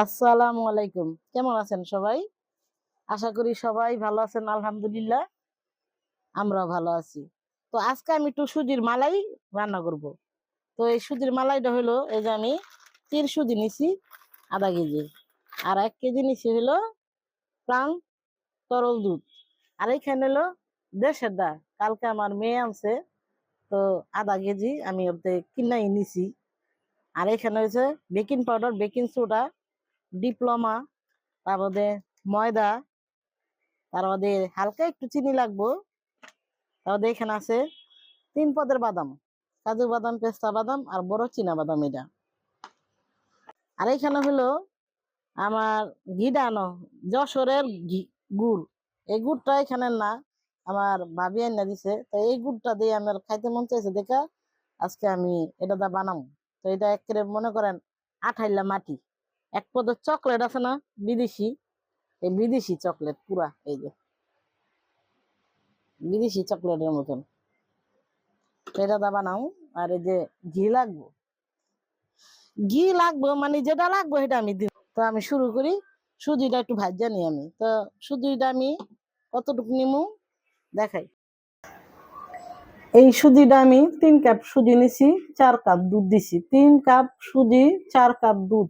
আসসালামু আলাইকুম। কেমন আছেন সবাই? আশা করি সবাই ভালো আছেন, আলহামদুলিল্লাহ। আমরা ভালো আছি। তো আজকে আমি একটু সুজির মালাই রান্না করব। তো এই সুজির মালাইটা হলো, এই যে আমি তিন সুজি নিছি, আধা কেজি। আর এক কেজি নিছি হলো প্রাণ তরল দুধ। আর এইখানে হলো দেশের দা। কালকে আমার মেয়ে আনছে, তো আধা কেজি আমি ওতে কিনাই নিছি। আর এখানে হয়েছে baking powder, baking soda diploma তারপরে ময়দা তারপরে হালকা একটু চিনি লাগবো তারপরে এখানে আছে তিন পদের বাদাম, কাজু বাদাম, পেস্তা বাদাম আর বড় চীনা বাদাম এটা। আর এখানে হলো আমার ঘিডানো যশোরের ঘি গুড়। এই গুড়টা এখানে না, আমার ভাবি আইনা দিছে, তো এই গুড়টা দিয়ে আমার খাইতে মন চাইছে দেখা, আজকে আমি এটা দা বানাবো তো এটা একেবারে মনে করেন আঠাইলা মাটি। এক পদের চকলেট আছে না? বিদেশি। এই বিদেশি চকলেট পুরা, এই যে। বিদেশি চকলেটের মতন। এটা দা বানাও, আর এই যে ঘি লাগবো। ঘি লাগবো মানে যেটা লাগবো সেটা আমি দিব তো আমি শুরু করি। সুজিটা একটু ভাজা নিই আমি। তো সুজিটা আমি কতটুকু নিমু? দেখাই। এই সুজিটা আমি তিন কাপ সুজি নিছি, চার কাপ দুধ দিছি। তিন কাপ সুজি, চার কাপ দুধ।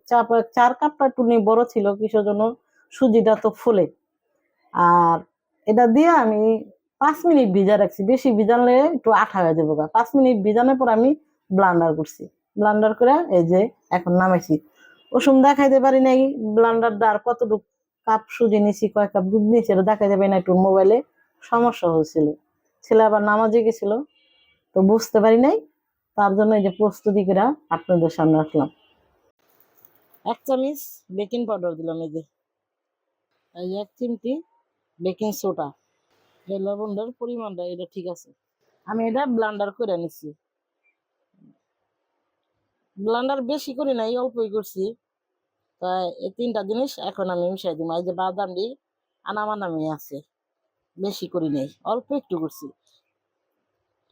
চার কাপটা একটু বড় ছিল, কিসের জন্য? সুজিটা তো ফুলে। আর এটা দিয়ে আমি পাঁচ মিনিট ভিজা রাখছি। বেশি ভিজালে একটু আঠা হয়ে যাব পাঁচ মিনিট ভিজানোর পর আমি ব্লান্ডার করছি। ব্লান্ডার করে এই যে এখন নামাইছি। ওসম দেখাইতে পারি নাই, ব্লান্ডারটা আর কতটুকু কাপ সুজি নিছি, কয় কাপ দুধ নিয়েছি এটা দেখাইতে পারি না একটু মোবাইলে সমস্যা হয়েছিল। ছেলে আবার নামাজে গেছিল। তো বুঝতে পারি নাই, তার জন্য এই যে প্রস্তুতি করে আপনাদের সামনে রাখলাম এক চামচ বেকিং পাউডার দিলাম এই যে। এই এক চিমটি বেকিং সোডা এই লবণটার পরিমাণটা এটা ঠিক আছে। আমি এটা ব্লান্ডার করে নিছি। ব্লান্ডার বেশি করি নাই, অল্পই করছি। তাই এই তিনটা জিনিস এখন আমি মিশাই দিব। এই যে বাদাম বাদামটি আনামানামি আছে। বেশি করি নাই, অল্প একটু করছি।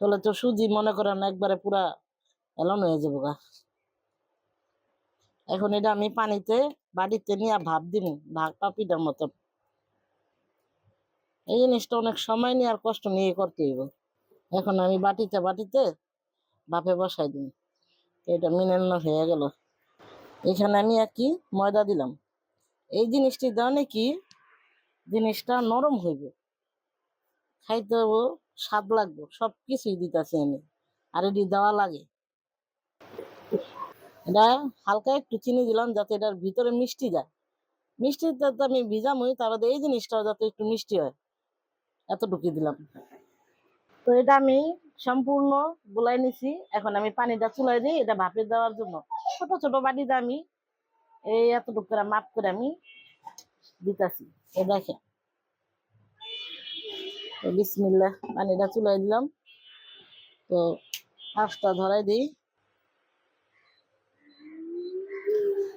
তাহলে তো সুজি মনে করেন একবারে পুরা এলন হয়ে যাব গা। এখন এটা আমি পানিতে বাড়িতে নিয়ে ভাপ দিন ভাগ পাপিটার মতন এই জিনিসটা অনেক সময় নিয়ে আর কষ্ট নিয়ে করতে হইব। এখন আমি বাটিতে বাটিতে ভাপে বসাই দিই এটা মিনান্ন হয়ে গেল। এখানে আমি আর কি ময়দা দিলাম। এই জিনিসটি দেওয়া কি জিনিসটা নরম হইবে। খাইতে হব স্বাদ লাগবে সব কিছুই দিতেছি আমি, আর এটি দেওয়া লাগে। এটা হালকা একটু চিনি দিলাম যাতে এটার ভিতরে মিষ্টি যায়। মিষ্টিটা তো আমি ভিজামই তারপরে এই জিনিসটা যাতে একটু মিষ্টি হয়, এতটুকু দিলাম। তো এটা আমি সম্পূর্ণ গুলাই নিছি, এখন আমি পানিটা চুলাই দিই এটা ভাপে দেওয়ার জন্য। ছোট ছোট বাটিতে আমি এই এতটুকু মাপ করে আমি দিতাছি, এই দেখেন। তো বিসমিল্লা পানিটা চুলাই দিলাম। তো আঁচটা ধরাই দিই।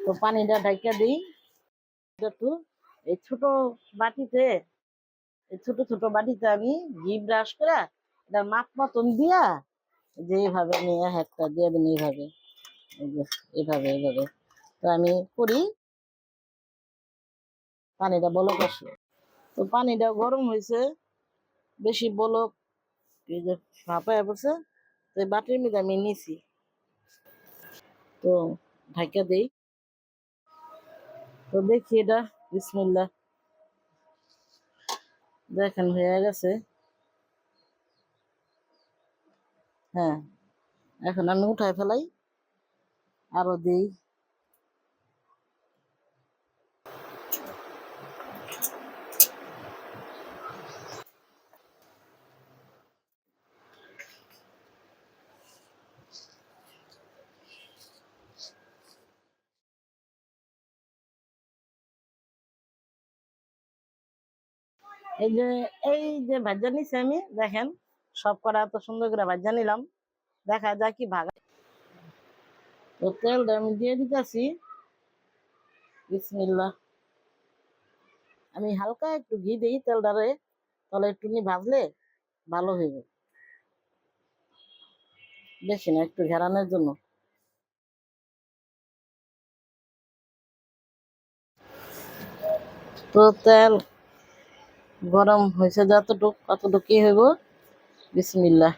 তো পানিটা ঢাকা দিই। একটু, এই ছোট বাটিতে, এই ছোট ছোট বাটিতে আমি ঘি ব্রাশ করে এটা মাপ মতন দিয়া যে এইভাবে নিয়ে একটা দিয়ে দিন এইভাবে, এই এইভাবে এইভাবে। তো আমি করি। পানিটা বলক আসলো। তো পানিটা গরম হয়েছে। বেশি বলক এই যে ভাপায় পড়ছে তো বাটির মধ্যে আমি নিছি। তো ঢাকা দেই। তো দেখি এটা বিসমিল্লা দেখেন, হয়ে গেছে। হ্যাঁ এখন আমি উঠায় ফেলাই, আরও দিই। এই যে এই যে ভাজা নিছি আমি, দেখেন, সব করা এত সুন্দর করে ভাজা নিলাম। দেখা যায় কি ভাগা। তো তেলটা আমি দিয়ে দিতেছি। বিসমিল্লা আমি হালকা একটু ঘি দিই তেলটারে, তাহলে একটু নি ভাজলে ভালো হইবে। বেশি না, একটু ঘেরানোর জন্য। তো তেল গরম হয়েছে যতটুক ততটুক কি হইব। বিসমিল্লাহ।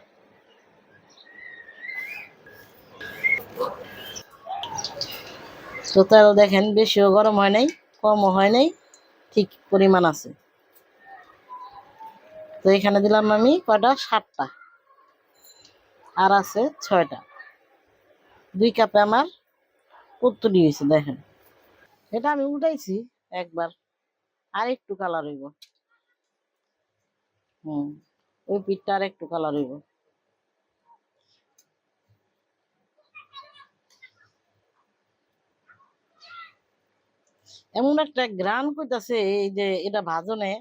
তো দেখেন, বেশিও গরম হয় নাই, কমও হয় নাই, ঠিক পরিমাণ আছে। তো এখানে দিলাম আমি কয়টা? সাতটা। আর আছে ছয়টা। দুই কাপে আমার পুত্তরি হয়েছে, দেখেন। এটা আমি উঠাইছি একবার আর একটু কালার হইব। ওই পিঠটা আর একটু কালার হইব। এমন একটা গ্রান কইতাছে, এই যে এটা ভাজনে,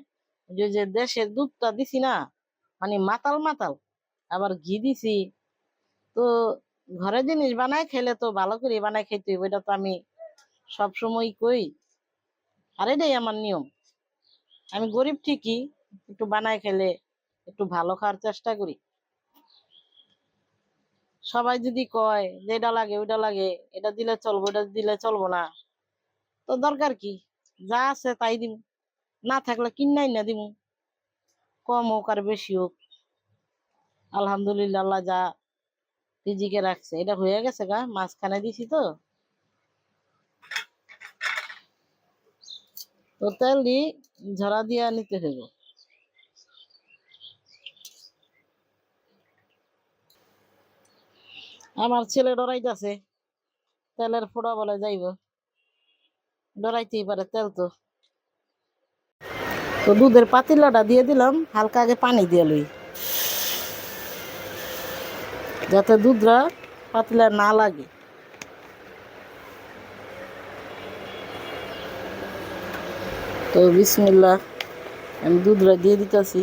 যে যে দেশের দুধটা দিছি না মানে মাতাল মাতাল, আবার ঘি দিছি। তো ঘরে জিনিস বানায় খেলে তো ভালো করে বানায় খেতে হইব, এটা তো আমি সবসময় কই। আর এটাই আমার নিয়ম। আমি গরিব ঠিকই একটু বানায় খেলে একটু ভালো খাওয়ার চেষ্টা করি। সবাই যদি কয় যে এটা লাগে, ওইটা লাগে, এটা দিলে চলবো এটা দিলে চলবো না, তো দরকার কি? যা আছে তাই দিব না থাকলে কিনাই না দিব কম হোক আর বেশি হোক। আলহামদুলিল্লাহ, আল্লাহ যা রিজিকে রাখছে। এটা হয়ে গেছে গা, মাঝখানে দিছি তো তেল দি ঝরা দিয়া নিতে হইব। আমার ছেলে ডরাইতেছে, তেলের ফোড়া বলে যাইব। ডরাইতেই পারে তেল তো। তো দুধের পাতিলাটা দিয়ে দিলাম, হালকা আগে পানি দিয়ে লই। যাতে দুধটা পাতিলা না লাগে। তো বিসমিল্লা আমি দুধটা দিয়ে দিতেছি।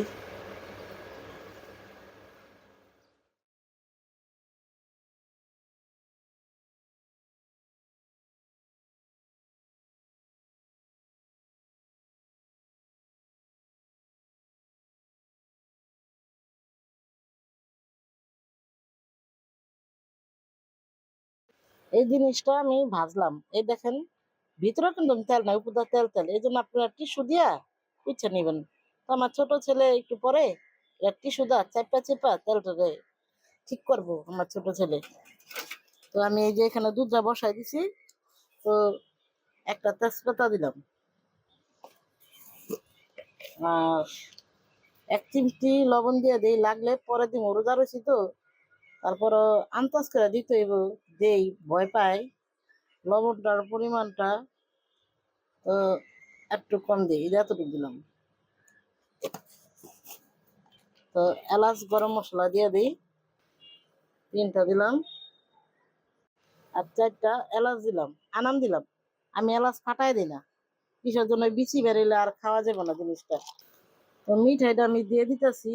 এই জিনিসটা আমি ভাজলাম। এই দেখেন ভিতরে কিন্তু তেল নাই উপর তেল তেল। এই জন্য আপনারা টিস্যু দিয়া পিছে নেবেন। তো আমার ছোট ছেলে একটু পরে টিস্যু দা চেপা চেপা তেলটা ঠিক করব আমার ছোট ছেলে। তো আমি এই যে এখানে দুধটা বসাই দিছি, তো একটা তেজপাতা দিলাম। আর এক চিমটি লবণ দিয়ে দিই, লাগলে পরে দিন রোজা রয়েছি তো তারপর আন্তাজ করে দিতে হইব। দেই ভয় পাই লবণটার পরিমাণটা একটু কম দিই এতটুকু দিলাম। তো এলাচ, গরম মশলা দিয়ে দিই, তিনটা দিলাম, আর চারটা এলাচ দিলাম, আনাম দিলাম। আমি এলাচ ফাটাই দিই না, কিসের জন্য বিচি বেরোলে আর খাওয়া যাবে না জিনিসটা। তো মিঠাইটা আমি দিয়ে দিতেছি।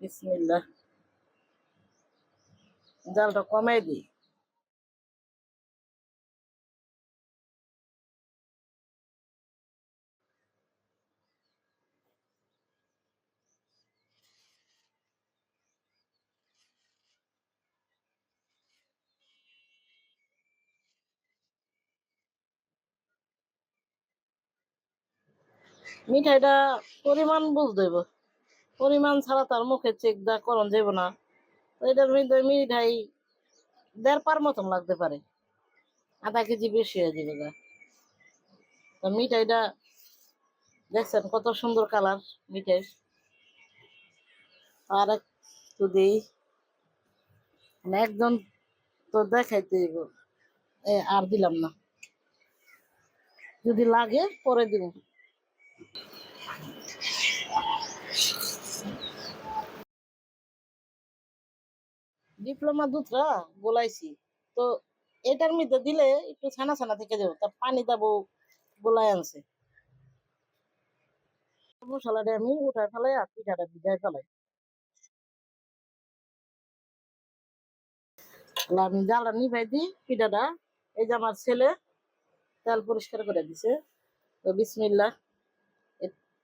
বিসমিল্লাহ। জালটা কমাই দিই। মিঠাইটা পরিমাণ বুঝতে হইব। পরিমাণ ছাড়া তার মুখে চেক দা করণ যাব না। এটার মধ্যে মিঠাই দেড় পার মতন লাগতে পারে। আধা কেজি বেশি হয়ে যাবে গা। তো মিঠাইটা দেখছেন কত সুন্দর কালার মিঠাই। আর একটু দিই। মানে একজন তো দেখাইতে আর দিলাম না। যদি লাগে পরে দিব। ডিপ্লোমা দুধটা গোলাইছি। তো এটার মধ্যে দিলে একটু ছানা ছানা থেকে যাব তার পানি দেবো গোলাই আনছে। মশলাটা আমি উঠায় ফেলাই আর পিঠাটা ভিজাই ফেলাই। আমি জ্বালা নিভাই দিই, পিঠাটা। এই যে আমার ছেলে তেল পরিষ্কার করে দিছে। তো বিসমিল্লা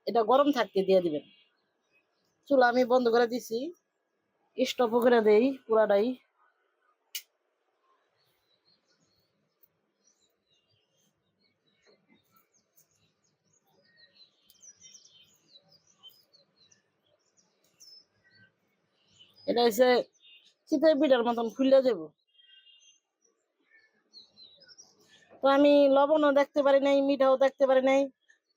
এটা গরম থাকতে দিয়ে দিবেন। চুলা আমি বন্ধ করে দিছি। স্টপ করে দেই পুরাটাই। এটা হচ্ছে চিতের পিঠার মতন ফুলে যাব তো আমি লবণও দেখতে পারি নাই, মিঠাও দেখতে পারি নাই।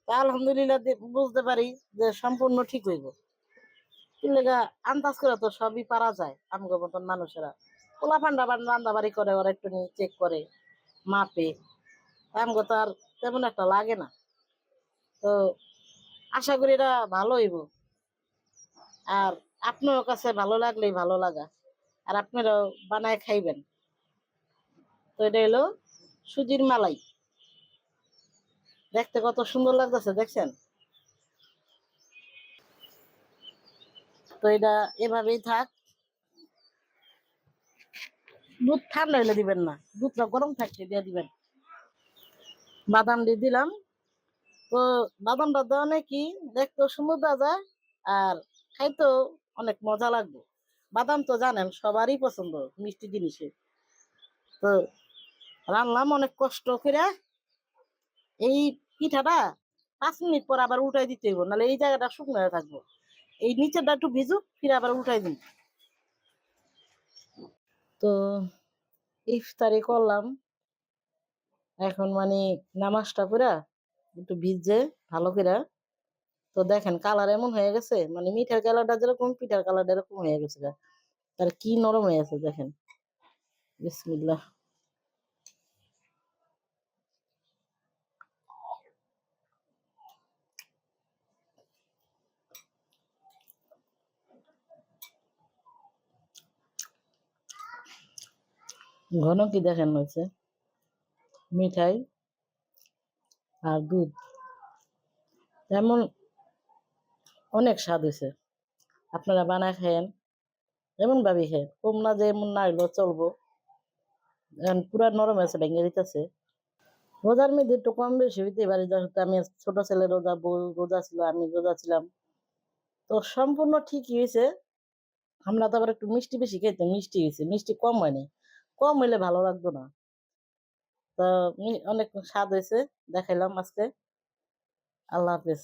তা আলহামদুলিল্লাহ বুঝতে পারি যে সম্পূর্ণ ঠিক হইব। আন্দাজ করে তো সবই পারা যায়, আমগো মতন মানুষেরা। পোলা ফান্ডা রান্না বাড়ি করে, ওরা একটু চেক করে, মাপে। আমগো তো আর তেমন একটা লাগে না। তো আশা করি এটা ভালো হইব। আর আপনার কাছে ভালো লাগলেই ভালো লাগা। আর আপনারাও বানায় খাইবেন। তো এটা হলো সুজির মালাই। দেখতে কত সুন্দর লাগতেছে, দেখছেন? তো এটা এভাবেই থাক। দুধ ঠান্ডা হলে দিবেন না। দুধটা গরম থাকতে দিয়ে দিবেন। বাদাম দিয়ে দিলাম। তো বাদামটা দেওয়া নাকি? দেখতেও সুন্দর যায় আর খাইতেও অনেক মজা লাগবে। বাদাম তো জানেন, সবারই পছন্দ মিষ্টি জিনিসে তো রান্নাম অনেক কষ্ট করে এই পিঠাটা পাঁচ মিনিট পর আবার উঠাই দিতে হইব, নাহলে এই জায়গাটা শুকনো হয়ে থাকব। এই নিচেরটা একটু ভিজুক ফিরে আবার উঠাই দিন। তো ইফতারি করলাম। এখন মানে নামাজটা পুরা একটু ভিজে, ভালো করে তো দেখেন কালার এমন হয়ে গেছে মানে মিঠার কালারটা যেরকম, পিঠার কালারটা এরকম হয়ে গেছে। তার কি নরম হয়ে গেছে দেখেন। বিসমিল্লাহ। ঘন কি দেখেন হয়েছে? মিঠাই আর দুধ। এমন অনেক স্বাদ হয়েছে। আপনারা বানায় খায়েন এমন ভাবে খায় কম না যে এমন না হইলেও চলবো। পুরা নরম আছে ভেঙে দিতেছে। রোজার মধ্যে একটু কম বেশি হইতে পারে। আমি ছোট ছেলে, রোজা বউ, রোজা ছিল, আমি রোজা ছিলাম। তো সম্পূর্ণ ঠিকই হয়েছে। আমরা তো আবার একটু মিষ্টি বেশি খাইতাম, মিষ্টি হয়েছে। মিষ্টি কম হয়নি। কম হইলে ভালো লাগতো না। তো অনেক স্বাদ হয়েছে দেখাইলাম আজকে। আল্লাহ হাফেজ।